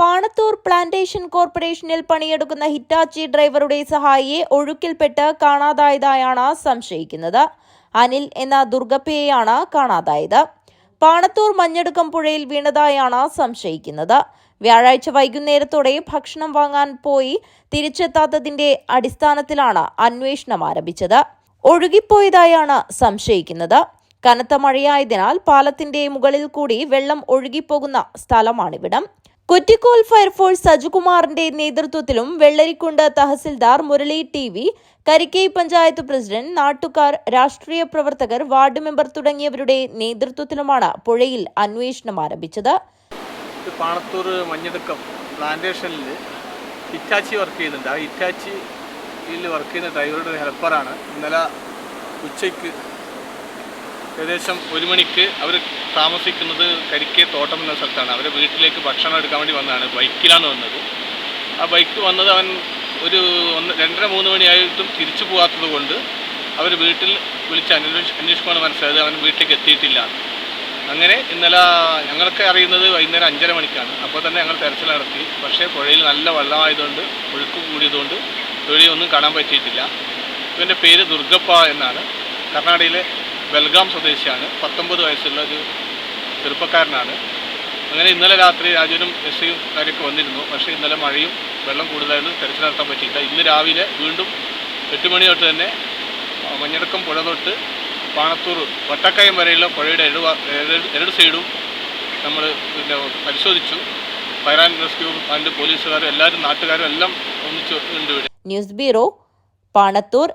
Panathur plantation കോർപ്പറേഷനിൽ പണിയെടുക്കുന്ന Hitachi ഡ്രൈവറുടെ സഹായിയെ ഒഴുക്കിൽപ്പെട്ട് കാണാതായതായാണ് സംശയിക്കുന്നത്. അനിൽ എന്ന ദുർഗപ്പയെയാണ് കാണാതായത്. പാണത്തൂർ മഞ്ഞടുക്കം പുഴയിൽ വീണതായാണ് സംശയിക്കുന്നത്. വ്യാഴാഴ്ച വൈകുന്നേരത്തോടെ ഭക്ഷണം വാങ്ങാൻ പോയി തിരിച്ചെത്താത്തതിന്റെ അടിസ്ഥാനത്തിലാണ് അന്വേഷണം ആരംഭിച്ചത്. ഒഴുകിപ്പോയതായാണ് സംശയിക്കുന്നത്. കനത്ത മഴയായതിനാൽ പാലത്തിന്റെ മുകളിൽ കൂടി വെള്ളം ഒഴുകിപ്പോകുന്ന സ്ഥലമാണിവിടം. കുറ്റിക്കോൽ ഫയർഫോഴ്സ് സജുകുമാറിന്റെ നേതൃത്വത്തിലും Vellarikundu tahsildar Murali T V Karikkai panchayat president നാട്ടുകാർ രാഷ്ട്രീയ പ്രവർത്തകർ വാർഡ് മെമ്പർ തുടങ്ങിയവരുടെ നേതൃത്വത്തിലുമാണ് പുഴയിൽ അന്വേഷണം ആരംഭിച്ചത്. പാണത്തൂർ മഞ്ഞടുക്കം പ്ലാന്റേഷനിൽ ഹിറ്റാച്ചി വർക്ക് ചെയ്യുന്നുണ്ട്. ആ ഹിറ്റാച്ചിയിൽ വർക്ക് ചെയ്യുന്ന ഡ്രൈവറുടെ ഹെൽപ്പറാണ് ഇന്നലെ ഉച്ചയ്ക്ക് ഏകദേശം ഒരു മണിക്ക് അവർ താമസിക്കുന്നത് കരിക്കേ തോട്ടം എന്ന സ്ഥലത്താണ്. അവരെ വീട്ടിലേക്ക് ഭക്ഷണം എടുക്കാൻ വേണ്ടി വന്നതാണ്. ബൈക്കിലാണ് വന്നത്. ആ ബൈക്ക് വന്നത് അവൻ ഒരു ഒന്ന് രണ്ടര മൂന്ന് മണിയായിട്ടും തിരിച്ചു പോകാത്തത് കൊണ്ട് അവർ വീട്ടിൽ വിളിച്ച് അന്വേഷി അന്വേഷിക്കുമ്പോൾ മനസ്സിലായത് അവൻ വീട്ടിലേക്ക് എത്തിയിട്ടില്ല. അങ്ങനെ ഇന്നലെ ഞങ്ങൾക്ക് അറിയുന്നത് വൈകുന്നേരം അഞ്ചര മണിക്കാണ്. അപ്പോൾ തന്നെ ഞങ്ങൾ തെരച്ചിൽ നടത്തി. പക്ഷേ പുഴയിൽ നല്ല വെള്ളമായതുകൊണ്ട് ഒഴുക്ക് കൂടിയതുകൊണ്ട് തൊഴിലൊന്നും കാണാൻ പറ്റിയിട്ടില്ല. ഇവന്റെ പേര് ദുർഗപ്പ എന്നാണ്. കർണാടകയിലെ ബൽഗാം സ്വദേശിയാണ്. പത്തൊമ്പത് വയസ്സുള്ള ഒരു ചെറുപ്പക്കാരനാണ്. അങ്ങനെ ഇന്നലെ രാത്രി രാജുവിനും എസ് സിയും കാര്യമൊക്കെ വന്നിരുന്നു. പക്ഷേ ഇന്നലെ മഴയും വെള്ളം കൂടുതലായിരുന്നു തെരച്ചിൽ നടത്താൻ പറ്റിയില്ല. ഇന്ന് രാവിലെ വീണ്ടും എട്ട് മണി തൊട്ട് തന്നെ മഞ്ഞടക്കം പുഴ തൊട്ട് പാണത്തൂർ വട്ടക്കയം വരെയുള്ള പുഴയുടെ ഇരു രണ്ട് സൈഡും നമ്മൾ പിന്നെ പരിശോധിച്ചു. ഫയർ ആൻഡ് റെസ്ക്യൂ ആൻഡ് പോലീസുകാരും എല്ലാവരും നാട്ടുകാരും എല്ലാം ഒന്നിച്ച് ഉണ്ട് ന്യൂസ് ബ്യൂറോ പാണത്തൂർ.